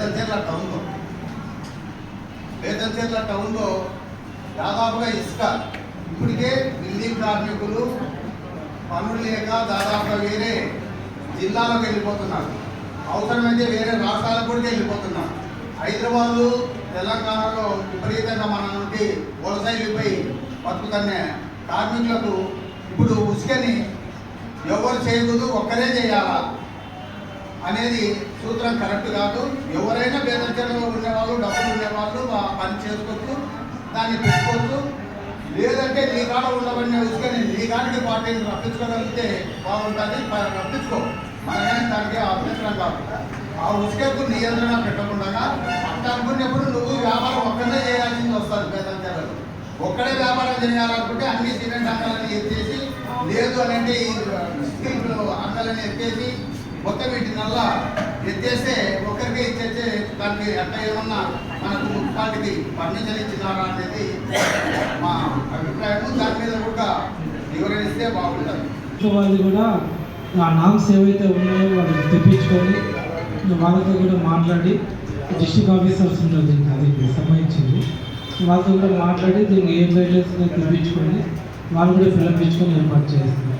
బేతంచెర్ల టౌన్లో. బేతంచెర్ల టౌన్లో దాదాపుగా ఇసుక. ఇప్పటికే బిల్డింగ్ కార్మికులు పనులు లేక దాదాపుగా వేరే జిల్లాలకు వెళ్ళిపోతున్నారు. అవసరమైతే వేరే రాష్ట్రాలకు కూడా వెళ్ళిపోతున్నారు. హైదరాబాదు తెలంగాణలో విపరీతంగా మన నుండి వలసైలిపోయి వెళ్ళిపోయి బతుకుతున్న కార్మికులకు ఇప్పుడు ఉసుకని ఎవరు చేయకూడదు ఒక్కరే చేయాలా? అనేది సూత్రం కరెక్ట్ కాదు. ఎవరైనా బేదంచలో ఉండేవాళ్ళు డబ్బులు ఉండేవాళ్ళు పని చేసుకోవచ్చు దాన్ని పెట్టుకోవచ్చు. లేదంటే నీ కాడ ఉండబడిన ఉసుకని నీ కాడికి పార్టీని రప్పించుకోగలిగితే బాగుంటుంది. రప్పించుకో. మనమే దానికి అభ్యంతరం కాదు. ఆ ఉసుకకు నియంత్రణ పెట్టకుండా అంత అనుకున్నప్పుడు నువ్వు వ్యాపారం ఒక్కడే చేయాల్సింది వస్తుంది బేదంచలలో ఒక్కడే వ్యాపారం చేయాలనుకుంటే అన్ని సిమెంట్ అంకాలని ఎత్తేసి లేదు అని అంటే ఈ స్టీల్ అంకాలని ఎత్తేసి మొత్తం వీటినల్లా ఎత్తేస్తే ఒకరికి ఇచ్చేస్తే దానికి అట్లా ఏమన్నా మనకు మున్సిపాలిటీకి పర్మిషన్ ఇచ్చినారా అనేది మా అభిప్రాయం దాని మీద కూడా వివరణిస్తే బాగుంటుంది. వాళ్ళు కూడా ఆ నామ్స్ ఏవైతే ఉన్నాయో వాళ్ళకి తెప్పించుకొని వాళ్ళతో కూడా మాట్లాడి డిస్ట్రిక్ట్ ఆఫీసర్స్ ఉన్నారు దీనికి అది సంబంధించింది. వాళ్ళతో కూడా మాట్లాడి దీనికి ఏం గైడ్లైన్స్ తెప్పించుకొని వాళ్ళు కూడా పిలిపించుకొని ఏర్పాటు చేస్తున్నారు.